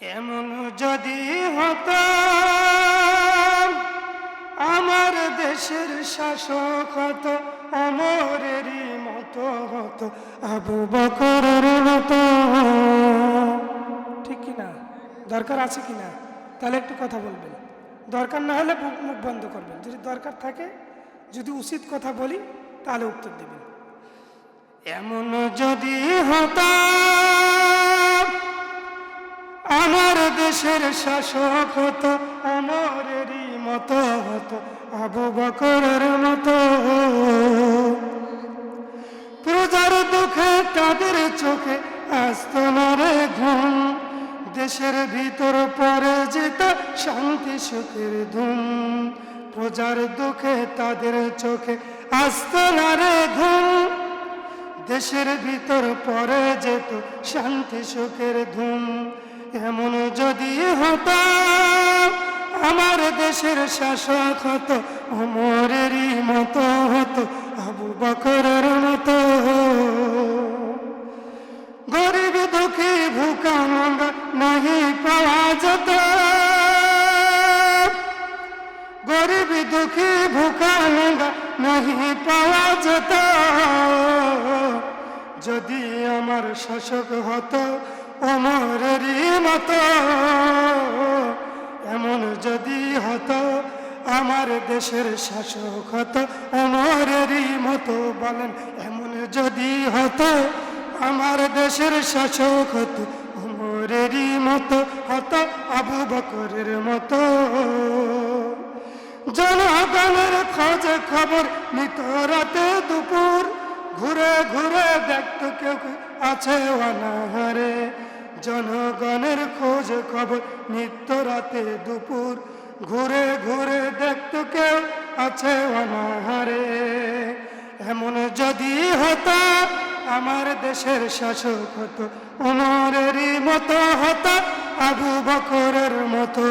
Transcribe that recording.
এমন যদি হতো আমার দেশের শাসক হতো, অমরেরই মতো হতো, আবু বকরের মতো। ঠিক কি না? দরকার আছে কি না? তাহলে একটু কথা বলবেন। দরকার না হলে মুখ মুখ বন্ধ করবেন। যদি দরকার থাকে, যদি উচিত কথা বলি, তাহলে উত্তর দেবেন। এমন যদি হতাম দেশের শাসক হতো অমরেরই মতো হতো, আবু বকরের মতো। প্রজার দুঃখে, তাদের চোখে আসতো না ঘুম। দেশের ভিতর পরে যেত শান্তি সুখের ধুম। প্রজার দুঃখে, তাদের চোখে আসতো না ঘুম। দেশের ভিতর পরে যেত শান্তি সুখের ধুম। এমন যদি হতো, আমার দেশের শাসক হতো, অমরেরই মতো হতো, আবু বকরের মতো। গরিব দুঃখী ভুকা নাহি পাওয়া যেত। গরিব দুঃখী ভুকা নাহি পাওয়া যেত। যদি আমার শাসক হতো অমরেরই মতো। এমন যদি হতো, আমার দেশের শাসক হতো অমরেরই মতো বলেন, এমন যদি হতো, আমার দেশের শাসক হতো অমরেরই মতো হতো, আবু বকরের মতো। জনগণের খোঁজে খবর নিত রাতে দুপুর, ঘুরে ঘুরে দেখতো কেউ আছে অনাহারে। জনগণের খোঁজ খবর। নিত্য রাতে দুপুর ঘুরে ঘুরে দেখত কেউ আছে অনাহারে। এমন যদি হতো, আমার দেশের শাসক হতো উনারেরই মতো হতো, আবু বকরের মতো।